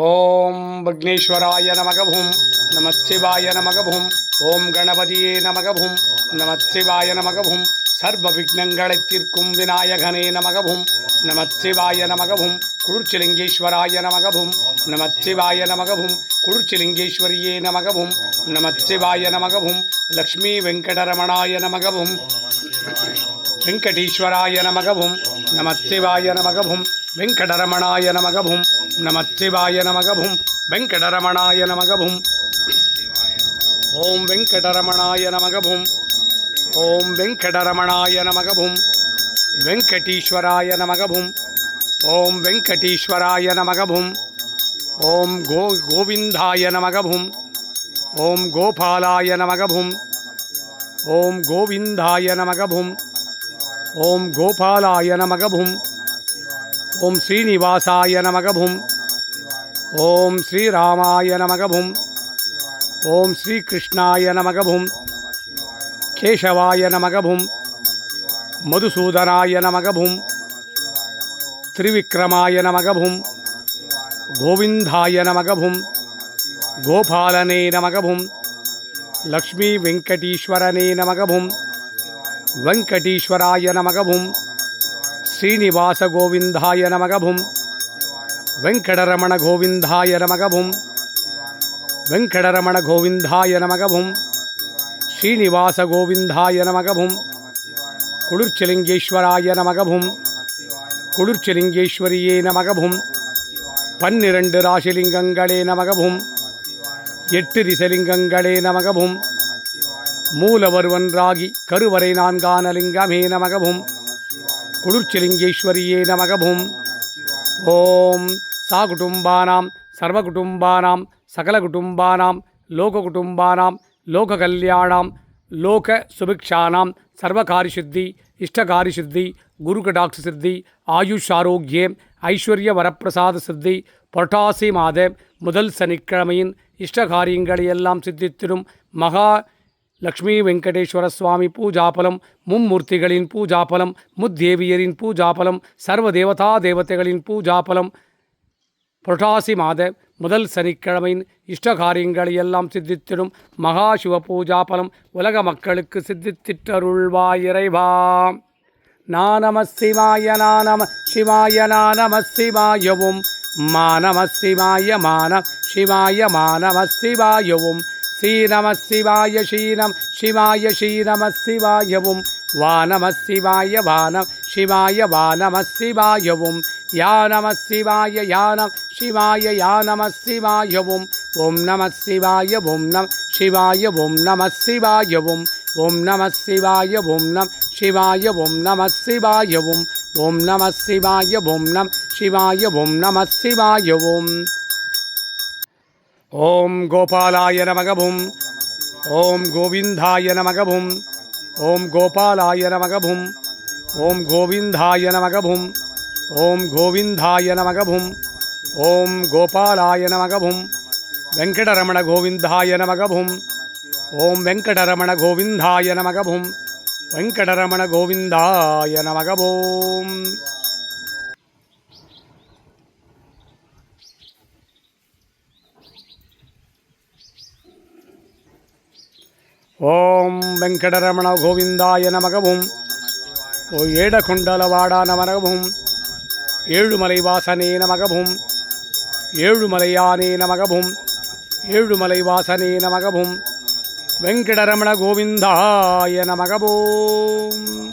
ஓம் விக்னேஸ்வராய நமகவும் நமச்சிவாய நமகவும் ஓம் கணபதியே நமகவும் நமச்சிவாய நமகவும் சர்வ விக்னங்களை தீர்க்கும் விநாயகனே நமகவும் நமச்சிவாய நமகவும் குளிர்ச்சிலிங்கேஸ்வராய நமகவும் நமச்சிவாய நமகவும் குளிர்ச்சிலிங்கேஸ்வரியே நமகவும் நமச்சிவாய நமகவும் லக்ஷ்மி வெங்கடரமணாய நமகவும் வெங்கடீஸ்வராய நமகவும் நமச்சிவாய நமகவும் வெங்கடரமணாய நமகவும் நமச்சிவாய நமகவும் வெங்கடரமணாய நமகவும் ஓம் வெங்கடரமணாய நமகவும் ஓம் வெங்கடரமணாய நமகவும் வெங்கடீஸ்வராய நமகவும் ஓம் வெங்கடீஸ்வராய நமகவும் ஓம் கோ கோவிந்தாய நமகவும் ஓம் கோபாலாய நமகவும் ஓம் கோவிந்தாய நமகவும் ஓம் கோபாலாய நமகவும் ॐ श्रीनिवासाय नमगभुम् ॐ श्रीरामाय नमगभुम् ॐ श्रीकृष्णाय नमगभुम् केशवाय नमगभुम् मधुसूदनाय नमगभुम् त्रिविक्रमाय नमगभुम् गोविन्दाय नमगभुम् गोपालने नमगभुम् गोपालनेन नमगभुम् लक्ष्मीवेङ्कटीश्वरनेन मघभुं वेङ्कटीश्वराय न ஸ்ரீனிவாச கோவிந்தாய நமகபும் வெங்கடரமண கோவிந்தாய நமகபும் வெங்கடரமண கோவிந்தாய நமகபும் ஸ்ரீனிவாச கோவிந்தாய நமகபும் குளிர்ச்சலிங்கேஸ்வராய நமகபும் குளிர்ச்சலிங்கேஸ்வரியே நமகபும் பன்னிரண்டு ராசிலிங்கங்களே நமகபும் எட்டு திசலிங்கங்களே நமகபும். மூலவர் ஒன்றாகி கருவறை நான்கானலிங்கமே நமகபும். குளிர்ச்சிலிங்கேஸ்வரியே நமகபும் ஓம் சா குடும்பானாம் சர்வகுடும்பானாம் சகலகுடும்பானாம் லோககுடும்பானாம் லோககல்யாணாம் லோக சுபிக்ஷானாம் சர்வகாரிசித்தி இஷ்டகாரிசித்தி குருகடாட்ச சித்தி ஆயுஷ் ஆரோக்கியே ஐஸ்வர்ய வரப்பிரசாத சித்தி புரட்டாசி மாத முதல் சனிக்கிழமையின் இஷ்டகாரியங்களை எல்லாம் சித்தித்திடும் மகா லக்ஷ்மி வெங்கடேஸ்வர சுவாமி பூஜாபலம் மும்மூர்த்திகளின் பூஜாபலம் முத்தேவியரின் பூஜாபலம் சர்வ தேவதா தேவதைகளின் பூஜாபலம் புரட்டாசி மாத முதல் சனிக்கிழமையின் இஷ்டகாரியங்களை எல்லாம் சித்தித்திடும் மகா சிவ பூஜாபலம் உலக மக்களுக்கு சித்தித்திட்டருள்வா இறைவா. நானம சிவாய நானம சிவாய நானம சிவாயவும் மானம சிவாய மான சிவாய மானம சிவாயவும் शिनम शिवाय शिनं शिवाय शिनमशिवायवुं वा नम शिवाय वा नं शिवाय वा नमसिवाय उं यानम शिवाय यानं शिवाय या नमसि ॐ ओं नमशिवाय भुं नं शिवाय भुं नमसि ॐ ओं नमशिवाय भुं नं शिवाय भुं नमसि वायुं ॐ नमशिवाय भुं नं शिवाय भुं नमसि वायुम् ஓம் கோபாலாய நமகவும் ஓம் கோவிந்தாய நமகவும் ஓம் கோபாலாய நமகவும் ஓம் கோவிந்தாய நமகவும் ஓம் கோவிந்தாய நமகவும் ஓம் கோபாலாய நமகவும் வெங்கடரமண கோவிந்தாய நமகவும் ஓம் வெங்கடரமண கோவிந்தாய நமகவும் வெங்கடரமண கோவிந்தாய நமகவும் ஓம் வெங்கடரமண கோவிந்தாய நமகவும். ஓ ஏடகுண்டலவாடா நமகவும். ஏழுமலை வாசனே நமகவும். ஏழுமலையானே நமகவும். ஏழுமலை வாசனே நமகவும். வெங்கடரமண கோவிந்தாய நமகவும்.